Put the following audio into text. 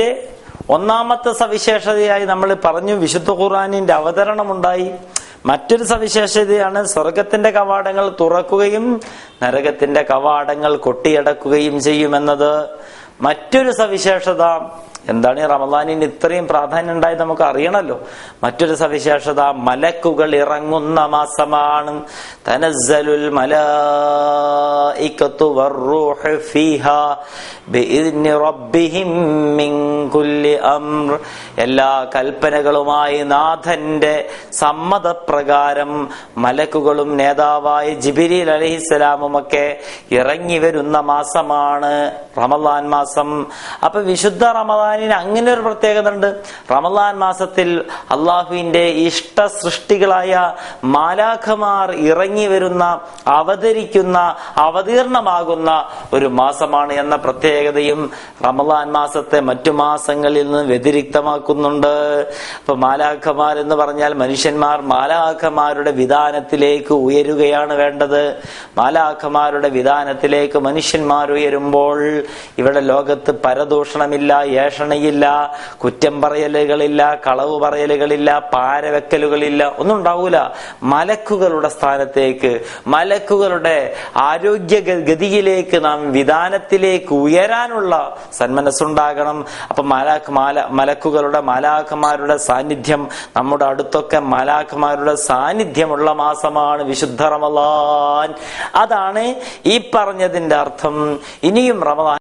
അതിന്റെ ഒന്നാമത്തെ സവിശേഷതയായി നമ്മൾ പറഞ്ഞു വിശുദ്ധ ഖുർആാനിന്റെ അവതരണമുണ്ടായി. മറ്റൊരു സവിശേഷതയാണ് സ്വർഗത്തിന്റെ കവാടങ്ങൾ തുറക്കുകയും നരകത്തിന്റെ കവാടങ്ങൾ കൊട്ടിയടക്കുകയും ചെയ്യുമെന്നത്. മറ്റൊരു സവിശേഷത എന്താണ് ഈ റമദാനിന് ഇത്രയും പ്രാധാന്യം ഉണ്ടായത് നമുക്ക് അറിയണമല്ലോ മറ്റൊരു സവിശേഷത മലക്കുകൾ ഇറങ്ങുന്ന മാസമാണ്. തനസ്സലുൽ മിൻ കുല്ലി അംർ. എല്ലാ കൽപ്പനകളുമായി നാഥന്റെ സമ്മതപ്രകാരം മലക്കുകളും നേതാവായ ജിബിരിൽ അലഹിസ്സലാമും ഒക്കെ ഇറങ്ങി വരുന്ന മാസമാണ് റമദാൻ മാസം. അപ്പൊ വിശുദ്ധ റമദാനിന് അങ്ങനെ ഒരു പ്രത്യേകത ഉണ്ട് റമദാൻ മാസത്തിൽ അള്ളാഹുവിന്റെ ഇഷ്ട സൃഷ്ടികളായ മാലാഖമാർ ഇറങ്ങി വരുന്ന അവതരിക്കുന്ന അവതീർണമാകുന്ന ഒരു മാസമാണ് എന്ന പ്രത്യേകതയും റമദാൻ മാസത്തെ മറ്റു മാസങ്ങളിൽ നിന്ന് വ്യതിരിക്തമാക്കുന്നുണ്ട്. അപ്പൊ മാലാഖമാർ എന്ന് പറഞ്ഞാൽ മനുഷ്യന്മാർ മാലാഖമാരുടെ വിധാനത്തിലേക്ക് ഉയരുകയാണ് വേണ്ടത്. മാലാഖമാരുടെ വിധാനത്തിലേക്ക് മനുഷ്യന്മാർ ഉയരുമ്പോൾ ഇവിടെ ലോകത്ത് പരദൂഷണമില്ല ഏഷണയില്ല കുറ്റം പറയലുകളില്ല കളവ് പറയലുകളില്ല പാരവെക്കലുകളില്ല ഒന്നും ഉണ്ടാവൂല. മലക്കുകളുടെ സ്ഥാനത്തേക്ക് മലക്കുകളുടെ ആരോഗ്യ ഗതിയിലേക്ക് നാം വിധാനത്തിലേക്ക് ഉയരാനുള്ള സന്മനസ്സുണ്ടാകണം. അപ്പൊ മലാഖ് മാല മലക്കുകളുടെ മലാഖമാരുടെ സാന്നിധ്യം നമ്മുടെ അടുത്തൊക്കെ മലാഖമാരുടെ സാന്നിധ്യമുള്ള മാസമാണ് വിശുദ്ധ റമലാൻ അതാണ് ഈ പറഞ്ഞതിന്റെ അർത്ഥം. ഇനിയും റമലാൻ